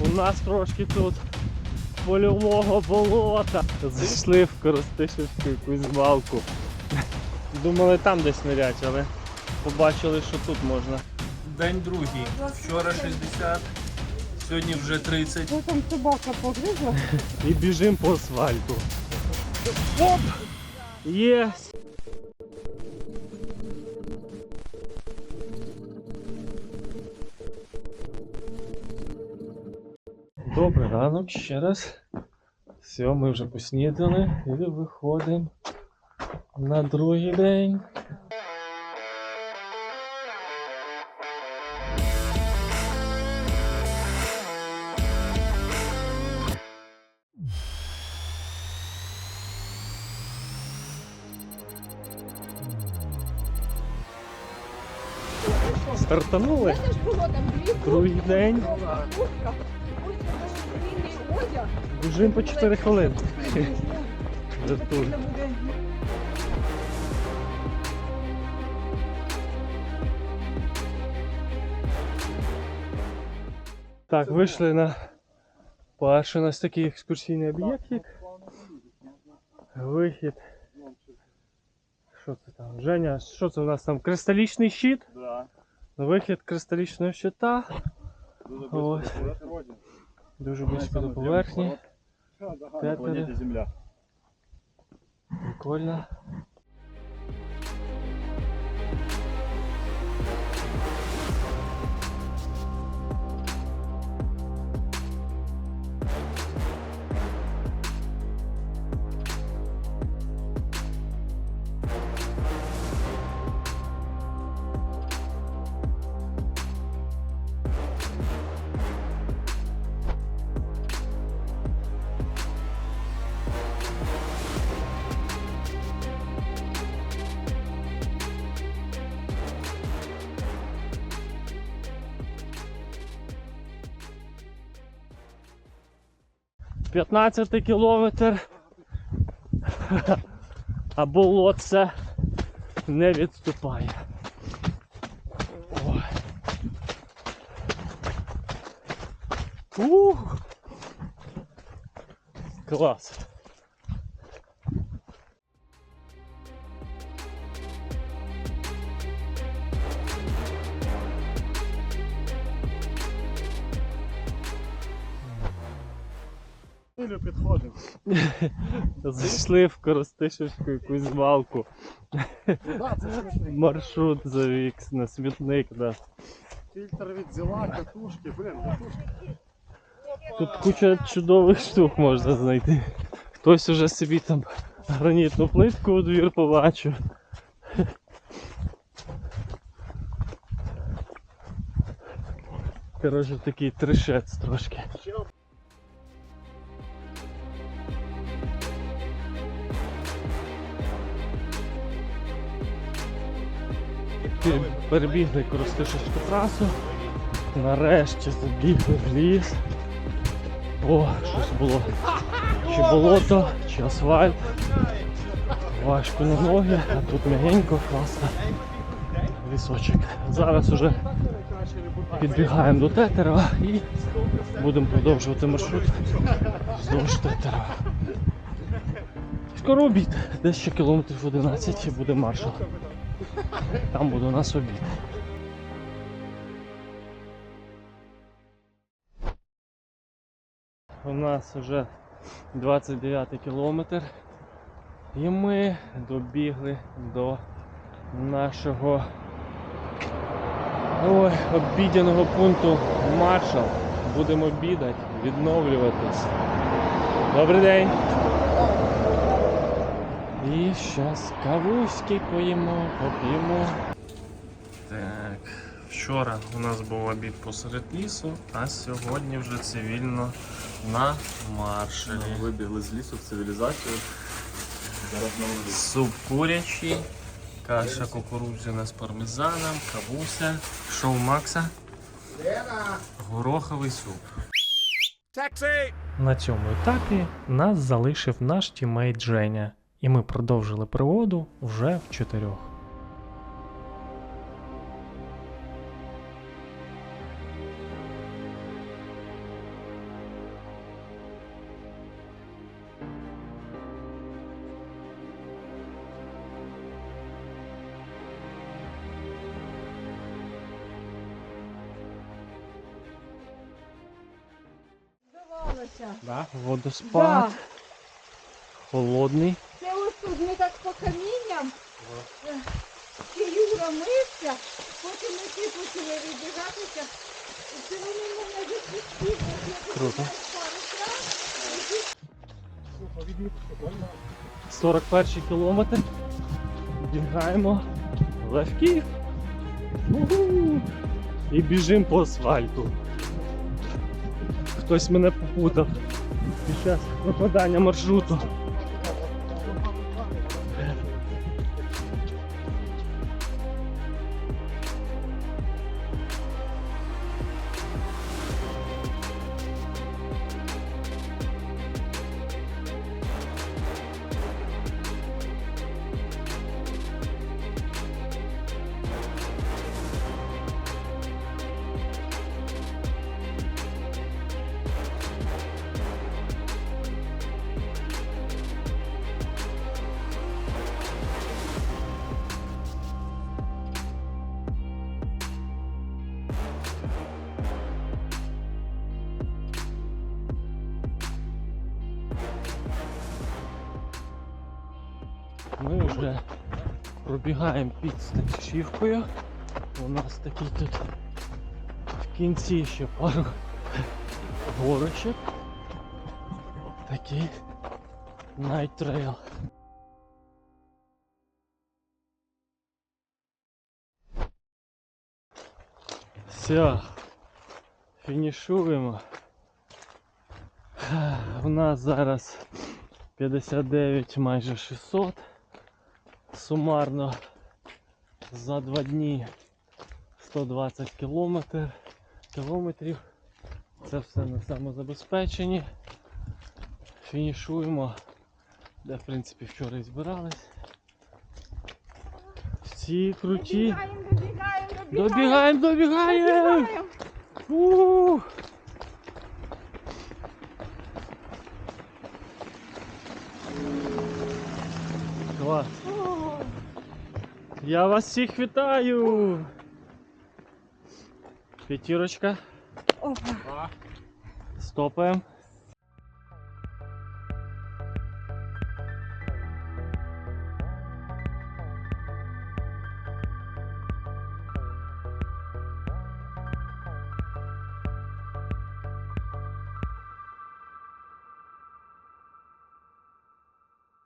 У нас трошки тут польового болота. Зайшли в Коростишівську якусь балку. Думали там десь нирять, але побачили, що тут можна. День другий. Вчора 60, сьогодні вже 30. Ну там собака погризла. І біжимо по асфальту. Оп! Єс! Добрий ранок ще раз. Все, ми вже поснідали і виходимо на другий день. Стартанули. Другий день. Біжимо по 4 хвилини. Жартую. Так, вийшли на перший у нас такий екскурсійний об'єктик. Вихід. Що це там? Женя, що це у нас там? Кристалічний щит? Да. Вихід кристалічного щита. Дуже близько до природи. Дуже близько до поверхні. На Планета Земля. Прикольно. П'ятнадцятий кілометр. А болотце не відступає. Ой. Ух. Клас. Хвилю підходимо. Зайшли в Коростишівську якусь звалку. Маршрут завік на смітник. Да. Фільтр від зіла, катушки, блин, катушки. Тут куча чудових штук можна знайти. Хтось уже собі там гранітну плитку у двір побачив. Коротше, такий трешець трошки. Ще Перебігли Коростишівську трасу. Нарешті забігли в ліс. О, щось було. Чи болото, чи асфальт. Важко на ноги, а тут м'ягенько, класно. Лісочок. Зараз уже підбігаємо до Тетерева і будемо продовжувати маршрут вздовж Тетерева. Скоро обід, десь ще кілометрів 11 і буде маршал. Там буде у нас обід. У нас вже 29 кілометр. І ми добігли до нашого ой, обідяного пункту Маршал. Будемо обідати, відновлюватись. Добрий день! І зараз кавуськи поїмо, поп'ємо. Так, вчора у нас був обід посеред лісу, а сьогодні вже цивільно на маршалі. Вибігли з лісу в цивілізацію. Зараз на вулиці. Суп курячий, каша кукурудзяна з пармезаном, кавуся, шоу Макса. Гороховий суп. На цьому етапі нас залишив наш тімейт Женя, і ми продовжили приводу вже в чотирьох. Да, Водоспад да. холодний. Тут ми так по камінням. Чи Юра мився, потім ми ті почали відбігатися. Це вони мене відпустили. Круто. Пару раз. 41 кілометр. Бігаємо легкий. Уху. І біжимо по асфальту. Хтось мене попутав під час пропадання маршруту. Ми вже пробігаємо під Стачівкою. У нас такий тут в кінці ще пару горочок. Такий Trail. Все, фінішуємо. У нас зараз 59 майже 600. Сумарно за два дні 120 кілометр, кілометрів. Це все на самозабезпеченні. Фінішуємо, де в принципі вчора і збирались. Всі круті. Добігаємо, добігаємо, добігаємо. Добігаємо, добігаємо! Добігаємо. Ух! Клас. Я вас всіх вітаю! П'ятірочка. Опа. Стопаємо.